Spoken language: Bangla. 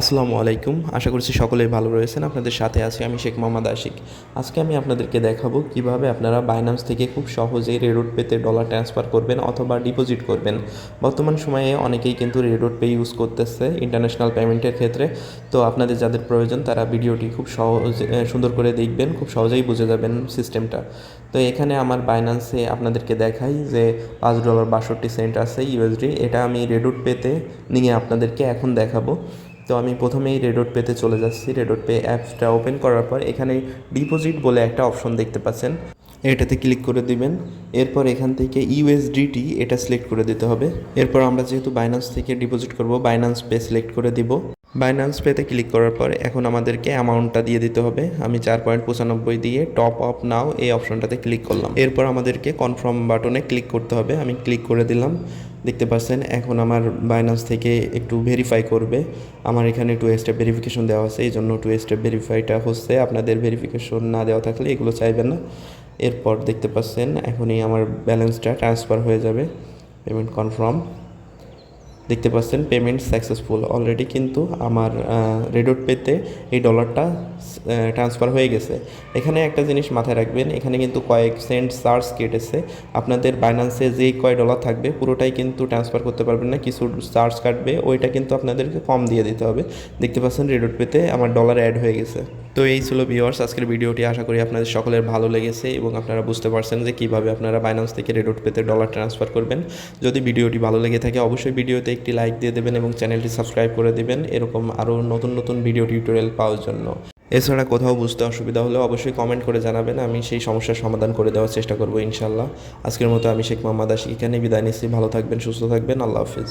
আসসালামু আলাইকুম। আশা করছি সকলেই ভালো রয়েছেন। আপনাদের সাথে আছি আমি শেখ মোহাম্মদ আশিক। আজকে আমি আপনাদেরকে দেখাবো কীভাবে আপনারা বাইনান্স থেকে খুব সহজেই রেডোট পেতে ডলার ট্রান্সফার করবেন অথবা ডিপোজিট করবেন। বর্তমান সময়ে অনেকেই কিন্তু রেডোট পে ইউজ করতেছে ইন্টারন্যাশনাল পেমেন্টের ক্ষেত্রে। তো আপনাদের যাদের প্রয়োজন তারা ভিডিওটি খুব সহজ সুন্দর করে দেখবেন, খুব সহজেই বুঝে যাবেন সিস্টেমটা তো এখানে আমার বাইনান্সে আপনাদেরকে দেখাই যে পাঁচ ডলার বাষট্টি সেন্ট আছে ইউএসডি এটা আমি রেডোট পেতে নিয়ে আপনাদেরকে এখন দেখাবো। তো আমি প্রথমেই রেডোট পেতে চলে যাচ্ছি। রেডোট পে অ্যাপসটা ওপেন করার পর এখানে ডিপোজিট বলে একটা অপশন দেখতে পাচ্ছেন। এটাতে ক্লিক করে দিবেন। এরপর এখান থেকে ইউএসডিটি এটা সিলেক্ট করে দিতে হবে। এরপর আমরা যেহেতু বাইন্যান্স থেকে ডিপোজিট করব বাইন্যান্স পে সিলেক্ট করে দিব। বাইন্যান্স পেতে ক্লিক করার পর এখন আমাদেরকে অ্যামাউন্টটা দিয়ে দিতে হবে। আমি চার পয়েন্ট পঁচানব্বই দিয়ে টপ আপ নাও এই অপশনটাতে ক্লিক করলাম। এরপর আমাদেরকে কনফার্ম বাটনে ক্লিক করতে হবে। আমি ক্লিক করে দিলাম। দেখতে পাচ্ছেন, এখন আমার বাইন্যান্স থেকে একটু ভেরিফাই করবে। আমার এখানে টু স্টেপ ভেরিফিকেশন দেওয়া আছে, এই জন্য টু স্টেপ ভেরিফাইটা হচ্ছে আপনাদের ভেরিফিকেশন না দেওয়া থাকলে এগুলো চাইবেন না। এরপর দেখতে পাচ্ছেন, এখনই আমার ব্যালেন্সটা ট্রান্সফার হয়ে যাবে পেমেন্ট কনফার্ম দেখতে পাচ্ছেন পেমেন্ট সাকসেসফুল অলরেডি কিন্তু আমার রেডোট পেতে এই ডলারটা ট্রান্সফার হয়ে গেছে। এখানে একটা জিনিস মাথায় রাখবেন, এখানে কিন্তু কয়েক সেন্ট চার্জ কেটেছে। আপনাদের বাইন্যান্সে যেই কয় ডলার থাকবে, পুরোটাই কিন্তু ট্রান্সফার করতে পারবেন না, কিছু চার্জ কাটবে, ওইটা কিন্তু আপনাদেরকে কম দিয়ে দিতে হবে। দেখতে পাচ্ছেন রেডোট পেতে আমার ডলার অ্যাড হয়ে গেছে। তো এই ছিল ভিওয়ার্স আজকের ভিডিওটি। আশা করি আপনাদের সকলের ভালো লেগেছে এবং আপনারা বুঝতে পারছেন যে কীভাবে আপনারা বাইন্যান্স থেকে রেডোট পেতে ডলার ট্রান্সফার করবেন। যদি ভিডিওটি ভালো লেগে থাকে, অবশ্যই ভিডিওতে একটি লাইক দিয়ে দেবেন এবং চ্যানেলটি সাবস্ক্রাইব করে দেবেন। এরকম আরও নতুন নতুন ভিডিও টিউটোরিয়াল পাওয়ার জন্য। এছাড়া কোথাও বুঝতে অসুবিধা হলে অবশ্যই কমেন্ট করে জানাবেন। আমি সেই সমস্যার সমাধান করে দেওয়ার চেষ্টা করব ইনশাল্লাহ আজকের মতো আমি শেখ মোহাম্মদ আশিক এখানে বিদায় নিচ্ছি। ভালো থাকবেন, সুস্থ থাকবেন। আল্লাহ হাফিজ।